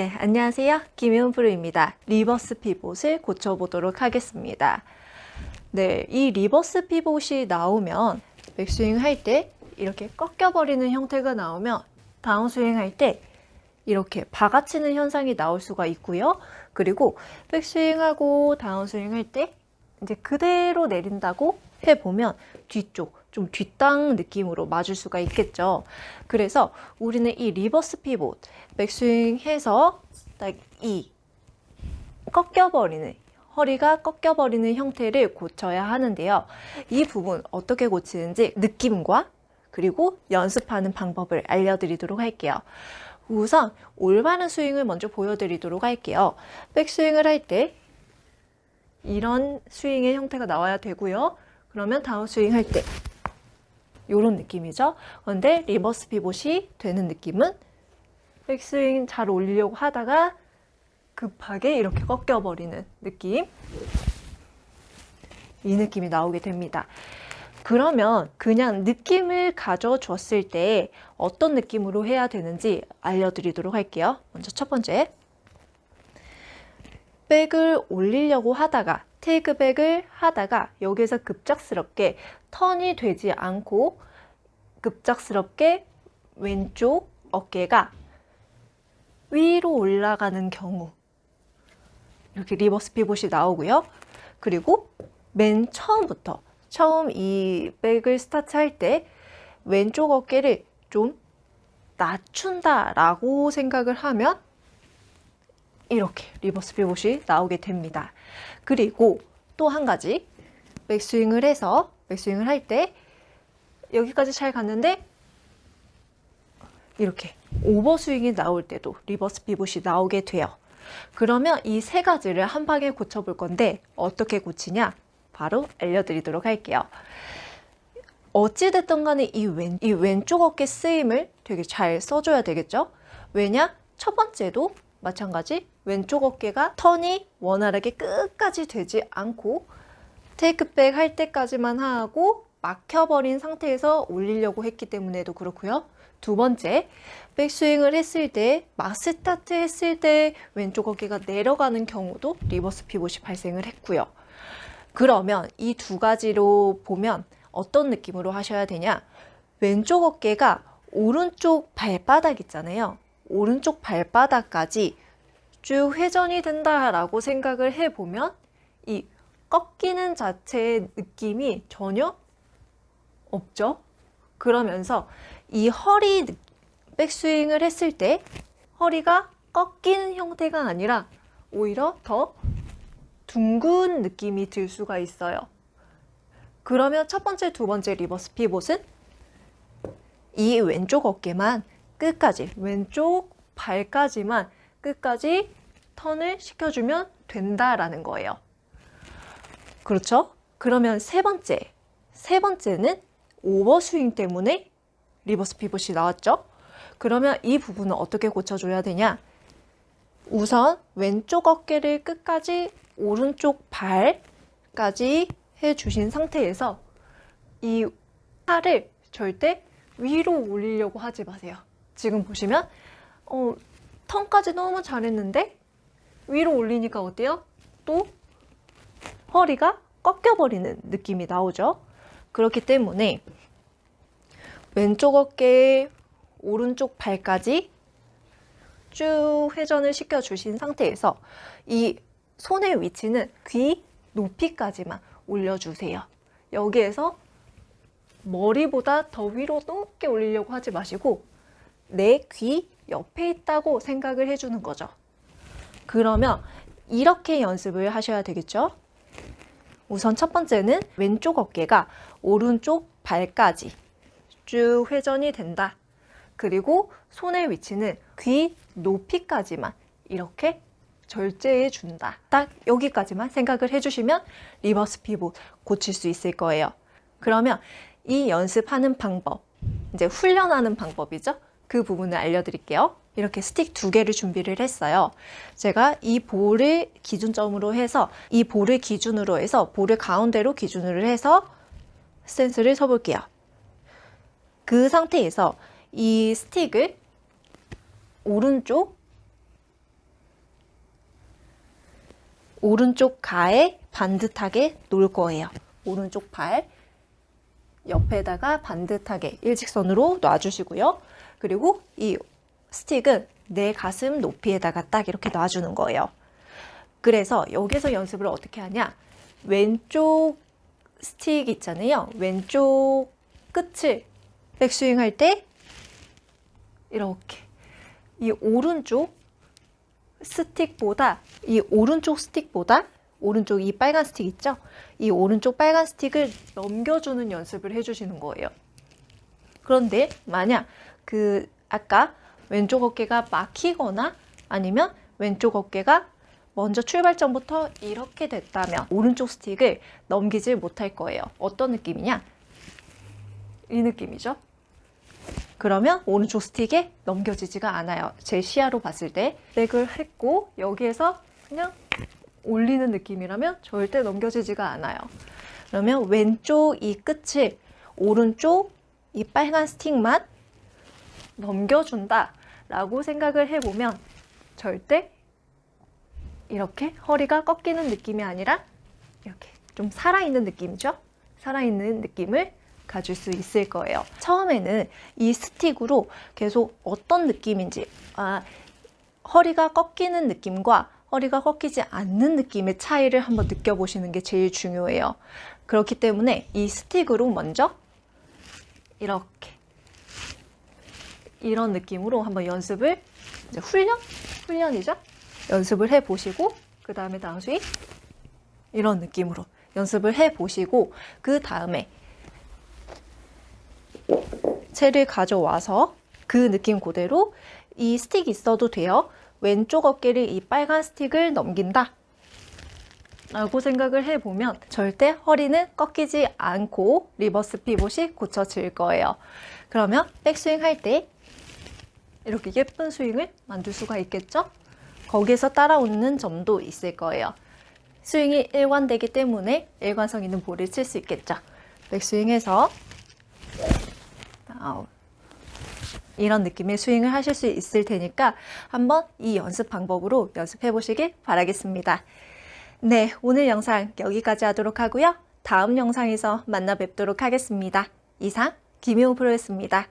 네, 안녕하세요. 김혜은 프로입니다. 리버스 피봇을 고쳐보도록 하겠습니다. 네, 이 리버스 피봇이 나오면 백스윙 할 때 이렇게 꺾여버리는 형태가 나오면 다운스윙 할 때 이렇게 박아치는 현상이 나올 수가 있고요. 그리고 백스윙하고 다운스윙 할 때 이제 그대로 내린다고 해보면 뒤쪽, 좀 뒷땅 느낌으로 맞을 수가 있겠죠. 그래서 우리는 이 리버스 피봇, 백스윙 해서 딱 이 꺾여버리는, 허리가 꺾여버리는 형태를 고쳐야 하는데요. 이 부분 어떻게 고치는지 느낌과 그리고 연습하는 방법을 알려드리도록 할게요. 우선 올바른 스윙을 먼저 보여드리도록 할게요. 백스윙을 할 때 이런 스윙의 형태가 나와야 되고요. 그러면 다운스윙 할 때 이런 느낌이죠. 그런데 리버스 피봇이 되는 느낌은 백스윙 잘 올리려고 하다가 급하게 이렇게 꺾여버리는 느낌. 이 느낌이 나오게 됩니다. 그러면 그냥 느낌을 가져줬을 때 어떤 느낌으로 해야 되는지 알려드리도록 할게요. 먼저 첫 번째. 백을 올리려고 하다가 테이크백을 하다가 여기서 급작스럽게 턴이 되지 않고 급작스럽게 왼쪽 어깨가 위로 올라가는 경우 이렇게 리버스 피봇이 나오고요. 그리고 맨 처음부터 처음 이 백을 스타트 할 때 왼쪽 어깨를 좀 낮춘다 라고 생각을 하면 이렇게 리버스 피봇이 나오게 됩니다. 그리고 또 한 가지 백스윙을 해서 백스윙을 할 때 여기까지 잘 갔는데 이렇게 오버스윙이 나올 때도 리버스 피봇이 나오게 돼요. 그러면 이 세 가지를 한 방에 고쳐볼 건데 어떻게 고치냐? 바로 알려드리도록 할게요. 어찌됐든 간에 이, 왼, 이 왼쪽 어깨 쓰임을 되게 잘 써줘야 되겠죠? 왜냐? 첫 번째도 마찬가지 왼쪽 어깨가 턴이 원활하게 끝까지 되지 않고 테이크백 할 때까지만 하고 막혀버린 상태에서 올리려고 했기 때문에도 그렇고요. 두 번째, 백스윙을 했을 때, 막 스타트 했을 때 왼쪽 어깨가 내려가는 경우도 리버스 피봇이 발생을 했고요. 그러면 이 두 가지로 보면 어떤 느낌으로 하셔야 되냐? 왼쪽 어깨가 오른쪽 발바닥 있잖아요. 오른쪽 발바닥까지 쭉 회전이 된다라고 생각을 해보면 이 꺾이는 자체의 느낌이 전혀 없죠. 그러면서 이 허리 느- 백스윙을 했을 때 허리가 꺾이는 형태가 아니라 오히려 더 둥근 느낌이 들 수가 있어요. 그러면 첫 번째, 두 번째 리버스 피봇은 이 왼쪽 어깨만 끝까지, 왼쪽 발까지만 끝까지 턴을 시켜주면 된다라는 거예요. 그렇죠? 그러면 세 번째, 세 번째는 오버스윙 때문에 리버스 피봇이 나왔죠? 그러면 이 부분은 어떻게 고쳐줘야 되냐? 우선 왼쪽 어깨를 끝까지 오른쪽 발까지 해주신 상태에서 이 팔을 절대 위로 올리려고 하지 마세요. 지금 보시면 어, 턴까지 너무 잘했는데 위로 올리니까 어때요? 또 허리가 꺾여버리는 느낌이 나오죠. 그렇기 때문에 왼쪽 어깨, 오른쪽 발까지 쭉 회전을 시켜주신 상태에서 이 손의 위치는 귀 높이까지만 올려주세요. 여기에서 머리보다 더 위로 높게 올리려고 하지 마시고 내 귀 옆에 있다고 생각을 해주는 거죠. 그러면 이렇게 연습을 하셔야 되겠죠? 우선 첫 번째는 왼쪽 어깨가 오른쪽 발까지 쭉 회전이 된다. 그리고 손의 위치는 귀 높이까지만 이렇게 절제해 준다. 딱 여기까지만 생각을 해주시면 리버스 피봇 고칠 수 있을 거예요. 그러면 이 연습하는 방법, 이제 훈련하는 방법이죠. 그 부분을 알려드릴게요. 이렇게 스틱 두 개를 준비를 했어요. 제가 이 볼을 기준점으로 해서 이 볼을 기준으로 해서 볼을 가운데로 기준으로 해서 스탠스를 서볼게요. 그 상태에서 이 스틱을 오른쪽 오른쪽 가에 반듯하게 놓을 거예요. 오른쪽 발 옆에다가 반듯하게 일직선으로 놔주시고요. 그리고 이 스틱은 내 가슴 높이에다가 딱 이렇게 놔주는 거예요. 그래서 여기서 연습을 어떻게 하냐? 왼쪽 스틱 있잖아요. 왼쪽 끝을 백스윙 할 때 이렇게 이 오른쪽 스틱보다 이 오른쪽 스틱보다 오른쪽 이 빨간 스틱 있죠? 이 오른쪽 빨간 스틱을 넘겨주는 연습을 해주시는 거예요. 그런데 만약 그 아까 왼쪽 어깨가 막히거나 아니면 왼쪽 어깨가 먼저 출발점부터 이렇게 됐다면 오른쪽 스틱을 넘기질 못할 거예요. 어떤 느낌이냐? 이 느낌이죠. 그러면 오른쪽 스틱에 넘겨지지가 않아요. 제 시야로 봤을 때 백을 했고 여기에서 그냥 올리는 느낌이라면 절대 넘겨지지가 않아요. 그러면 왼쪽 이 끝을 오른쪽 이 빨간 스틱만 넘겨준다 라고 생각을 해보면 절대 이렇게 허리가 꺾이는 느낌이 아니라 이렇게 좀 살아있는 느낌이죠. 살아있는 느낌을 가질 수 있을 거예요. 처음에는 이 스틱으로 계속 어떤 느낌인지, 아, 허리가 꺾이는 느낌과 허리가 꺾이지 않는 느낌의 차이를 한번 느껴보시는 게 제일 중요해요. 그렇기 때문에 이 스틱으로 먼저 이렇게 이런 느낌으로 한번 연습을 훈련? 훈련이죠? 연습을 해 보시고 그 다음에 다음 스윙 이런 느낌으로 연습을 해 보시고 그 다음에 채를 가져와서 그 느낌 그대로 이 스틱 있어도 돼요. 왼쪽 어깨를 이 빨간 스틱을 넘긴다. 라고 생각을 해보면 절대 허리는 꺾이지 않고 리버스 피봇이 고쳐질 거예요. 그러면 백스윙 할때 이렇게 예쁜 스윙을 만들 수가 있겠죠? 거기에서 따라오는 점도 있을 거예요. 스윙이 일관되기 때문에 일관성 있는 볼을 칠 수 있겠죠. 백스윙해서 아웃. 이런 느낌의 스윙을 하실 수 있을 테니까 한번 이 연습 방법으로 연습해 보시길 바라겠습니다. 네, 오늘 영상 여기까지 하도록 하고요. 다음 영상에서 만나 뵙도록 하겠습니다. 이상 김효우 프로였습니다.